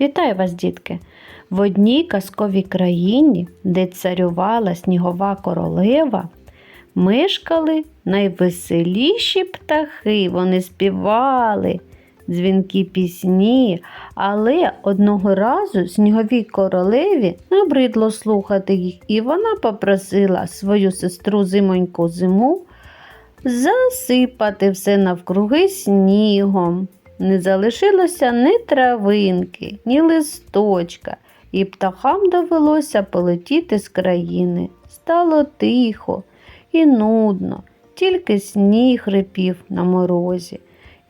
Вітаю вас, дітки! В одній казковій країні, де царювала снігова королева, мешкали найвеселіші птахи. Вони співали дзвінкі пісні, але одного разу сніговій королеві набридло слухати їх, і вона попросила свою сестру зимоньку зиму засипати все навкруги снігом. Не залишилося ні травинки, ні листочка, і птахам довелося полетіти з країни. Стало тихо і нудно, тільки сніг рипів на морозі.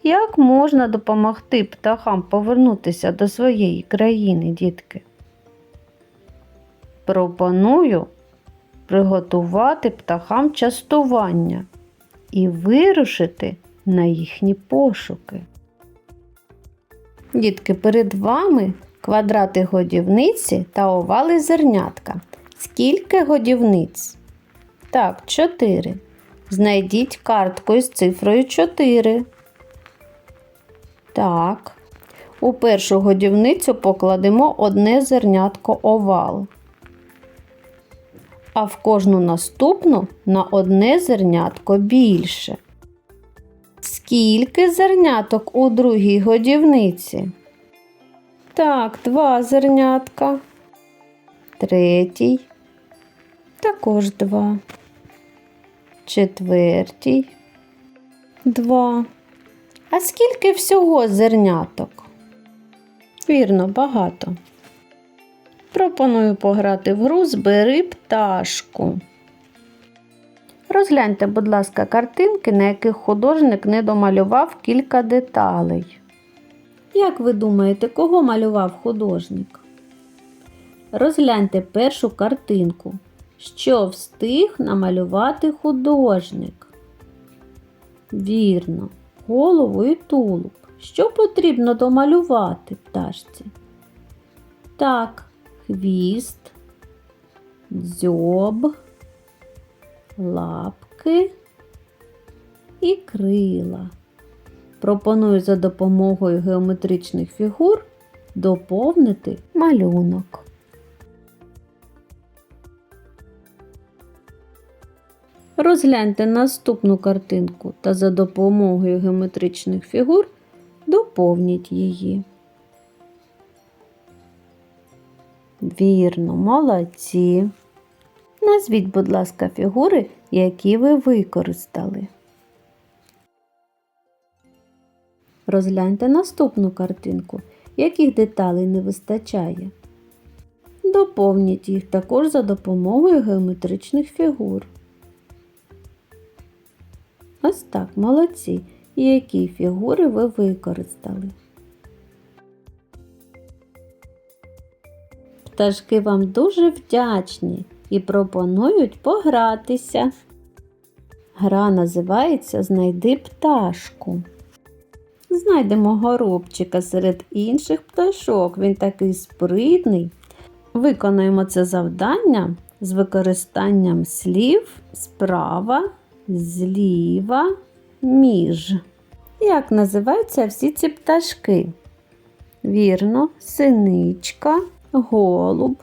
Як можна допомогти птахам повернутися до своєї країни, дітки? Пропоную приготувати птахам частування і вирушити на їхні пошуки. Дітки, перед вами квадрати годівниці та овали зернятка. Скільки годівниць? Так, 4. Знайдіть картку із цифрою 4. Так. У першу годівницю покладемо одне зернятко овал. А в кожну наступну на одне зернятко більше. Скільки зерняток у другій годівниці? Так, два зернятка. Третій. Також два. Четвертій. Два. А скільки всього зерняток? Вірно, багато. Пропоную пограти в гру Збери пташку. Розгляньте, будь ласка, картинки, на яких художник не домалював кілька деталей. Як ви думаєте, кого малював художник? Розгляньте першу картинку. Що встиг намалювати художник? Вірно, голову і тулуб. Що потрібно домалювати пташці? Так, хвіст, дзьоб, лапки і крила. Пропоную за допомогою геометричних фігур доповнити малюнок. Розгляньте наступну картинку та за допомогою геометричних фігур доповніть її. Вірно, молодці. Назвіть, будь ласка, фігури, які ви використали. Розгляньте наступну картинку, яких деталей не вистачає. Доповніть їх також за допомогою геометричних фігур. Ось так, молодці. Які фігури ви використали. Пташки вам дуже вдячні і пропонують погратися. Гра називається Знайди пташку. Знайдемо горобчика серед інших пташок. Він такий спритний. Виконуємо це завдання з використанням слів справа, зліва, між. Як називаються всі ці пташки? Вірно, синичка, голуб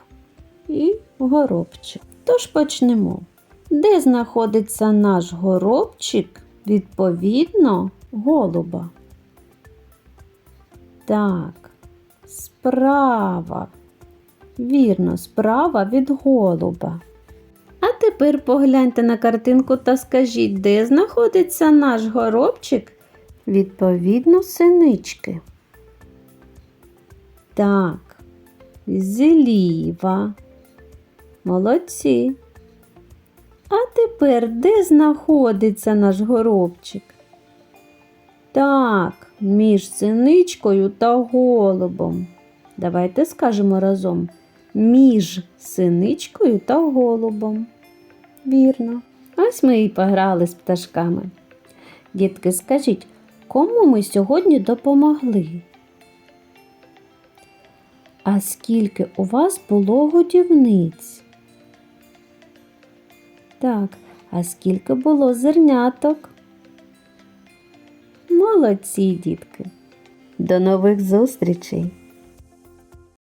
і горобчик. Тож почнемо. Де знаходиться наш горобчик відповідно голуба? Так, справа. Вірно, справа від голуба. А тепер погляньте на картинку та скажіть, де знаходиться наш горобчик відповідно синички. Так, зліва. Молодці. А тепер де знаходиться наш горобчик? Так, між синичкою та голубом. Давайте скажемо разом. Між синичкою та голубом. Вірно. Ось ми і пограли з пташками. Дітки, скажіть, кому ми сьогодні допомогли? А скільки у вас було годівниць? Так, а скільки було зерняток? Молодці, дітки! До нових зустрічей!